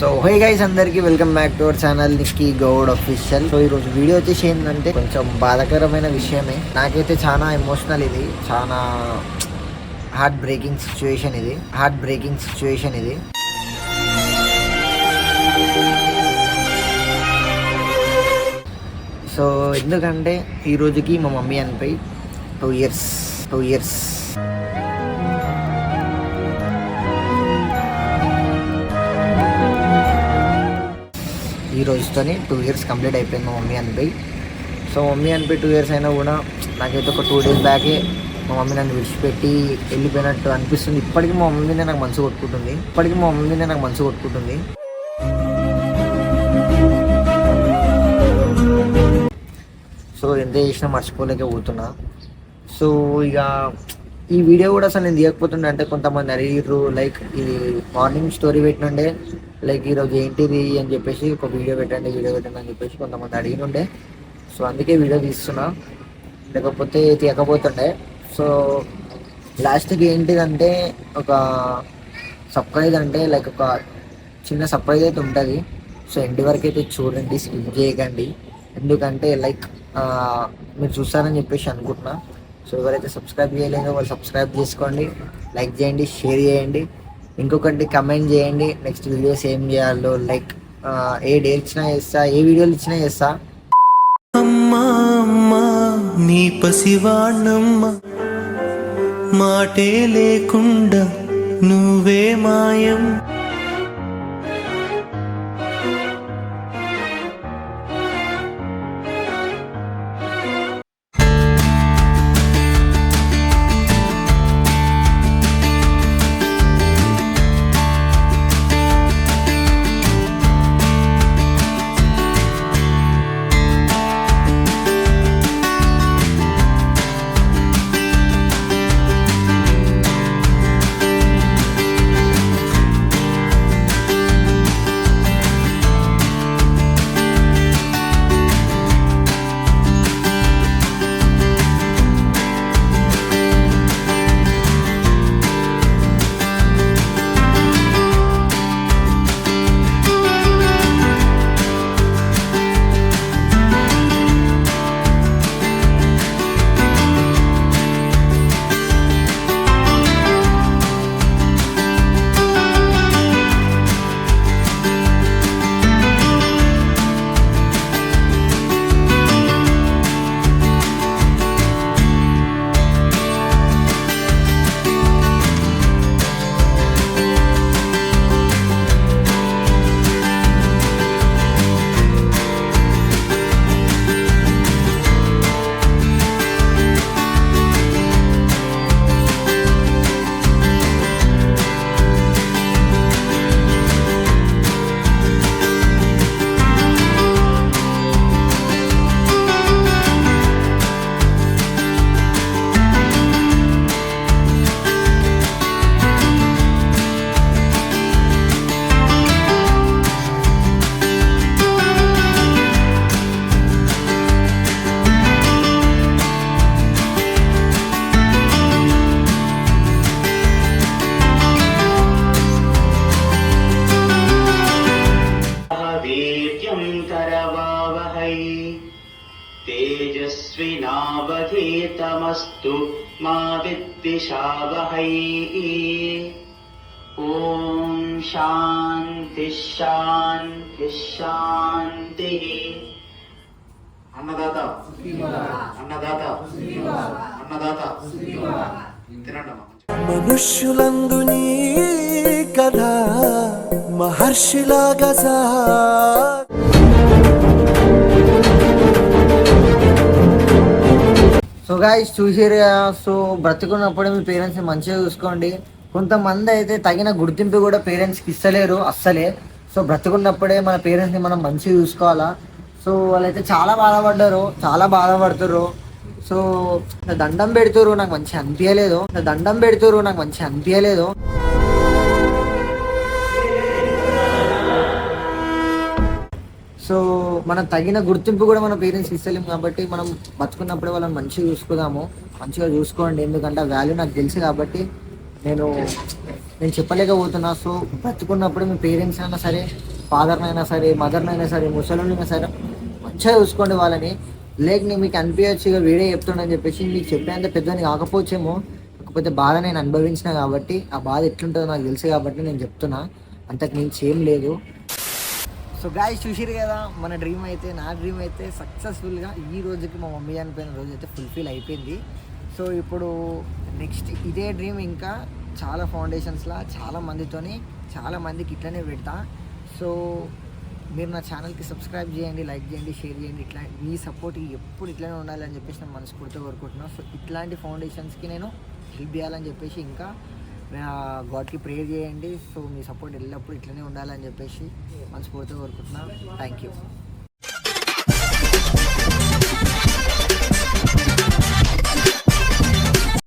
So hi guys అందరికి welcome back to our channel Nikki Goud official so ఈ రోజు video వచ్చేసి ఏంటంటే కొంచెం బాధాకరమైన విషయమే. నాకైతే చాలా ఎమోషనల్ ఇది. చాలా హార్ట్ బ్రేకింగ్ సిచ్యువేషన్ ఇది. హార్ట్ బ్రేకింగ్ సిచ్యువేషన్ ఇది. సో ఎందుకంటే ఈ రోజుకి మా మమ్మీ అనిపోయి టూ ఇయర్స్ టూ ఇయర్స్ ఈ రోజుతోని టూ ఇయర్స్ కంప్లీట్ అయిపోయింది మా మమ్మీ అనిపోయి సో మమ్మీ అనిపోయి టూ ఇయర్స్ అయినా కూడా నాకైతే ఒక టూ డేస్ బ్యాకే మా మమ్మీ నన్ను విడిచిపెట్టి వెళ్ళిపోయినట్టు అనిపిస్తుంది. ఇప్పటికీ మా మమ్మీనే నాకు మనసు కొట్టుకుంటుంది. ఇప్పటికీ మా మమ్మీనే నాకు మనసు కొట్టుకుంటుంది. సో ఎంత చేసినా మర్చిపోలేకపోతున్నా సో ఇక ఈ వీడియో కూడా అసలు నేను తీయకపోతుండే. అంటే కొంతమంది అడిగిర్రు లైక్ ఇది మార్నింగ్ స్టోరీ పెట్టినుండే. లైక్ ఈరోజు ఏంటిది అని చెప్పేసి ఒక వీడియో పెట్టండి వీడియో పెట్టండి అని చెప్పేసి కొంతమంది అడిగినుండే. సో అందుకే వీడియో తీస్తున్నా. లేకపోతే తీయకపోతుండే. సో లాస్ట్కి ఏంటిదంటే ఒక సర్ప్రైజ్ అంటే లైక్ ఒక చిన్న సర్ప్రైజ్ అయితే ఉంటుంది. సో ఎండ్ వరకు అయితే చూడండి స్కిప్ చేయకండి. ఎందుకంటే లైక్ మీరు చూస్తారని చెప్పేసి అనుకుంటున్నా. సో ఎవరైతే సబ్స్క్రైబ్ చేయలేదో వాళ్ళు సబ్స్క్రైబ్ చేసుకోండి లైక్ చేయండి షేర్ చేయండి. ఇంకొకటి కమెంట్ చేయండి. నెక్స్ట్ వీడియోస్ ఏం చేయాలో లైక్ ఏ డే ఇచ్చినా చేస్తా ఏ వీడియోలు ఇచ్చినా చేస్తా. అమ్మా అమ్మా నీ పసివాణమ్మ మాటే లేకుండా నువ్వే మాయం. విఘ్నేశ్వరినావధీతమస్తు మా విద్విషావహై ఓం శాంతి శాంతి శాంతి అన్నదాత అన్నదాత అన్నదాత మనుష్యులందు నీ కదా మహర్షిలాగా సహా. సో గాయస్ చూసిరు సో బ్రతుకున్నప్పుడే మీ పేరెంట్స్ని మంచిగా చూసుకోండి. కొంతమంది అయితే తగిన గుర్తింపు కూడా పేరెంట్స్కి ఇస్తలేరు అస్సలే. సో బ్రతుకున్నప్పుడే మన పేరెంట్స్ని మనం మంచిగా చూసుకోవాలా? సో వాళ్ళైతే చాలా బాధపడ్డారు చాలా బాధపడుతుర్రు. సో దండం పెడుతురు నాకు మంచిగా అనిపించలేదు దండం పెడుతురు నాకు మంచిగా అనిపించలేదు సో మనం తగిన గుర్తింపు కూడా మన పేరెంట్స్ ఇస్తలేము కాబట్టి మనం బతుకున్నప్పుడు వాళ్ళని మంచిగా చూసుకుందాము. మంచిగా చూసుకోండి. ఎందుకంటే ఆ వాల్యూ నాకు తెలుసు కాబట్టి నేను నేను చెప్పలేకపోతున్నా. సో బతుకున్నప్పుడు మీ పేరెంట్స్ అయినా సరే ఫాదర్నైనా సరే మదర్నైనా సరే ముసలినైనా సరే మంచిగా చూసుకోండి వాళ్ళని. లేక నేను మీకు అనిపించచ్చు ఇక వీడే చెప్తుండని చెప్పేసి మీకు చెప్పేంత పెద్దని కాకపోవచ్చేమో. కాకపోతే బాధ నేను అనుభవించిన కాబట్టి ఆ బాధ ఎట్లుంటుందో నాకు తెలుసు కాబట్టి నేను చెప్తున్నా. అంతకు మించి ఏం లేదు. సో గాయ చూసిరు కదా మన డ్రీమ్ అయితే నా డ్రీమ్ అయితే సక్సెస్ఫుల్గా ఈ రోజుకి మా మమ్మీ చనిపోయిన రోజు అయితే ఫుల్ఫిల్ అయిపోయింది. సో ఇప్పుడు నెక్స్ట్ ఇదే డ్రీమ్ ఇంకా చాలా ఫౌండేషన్స్లా చాలా మందితోని చాలా మందికి ఇట్లనే పెడతా. సో మీరు నా ఛానల్కి సబ్స్క్రైబ్ చేయండి లైక్ చేయండి షేర్ చేయండి ఇట్లా మీ సపోర్ట్ ఎప్పుడు ఇట్లనే ఉండాలని చెప్పేసి నేను మనస్ఫూర్తిగా కోరుకుంటున్నాను సో ఇట్లాంటి ఫౌండేషన్స్కి నేను హెల్ప్ చేయాలని చెప్పేసి ఇంకా గాడ్కి ప్రేయర్ చేయండి. సో మీ సపోర్ట్ ఎల్లప్పుడు ఇట్లనే ఉండాలని చెప్పేసి మనస్ఫూర్తిగా కోరుకుంటున్నాను. Thank you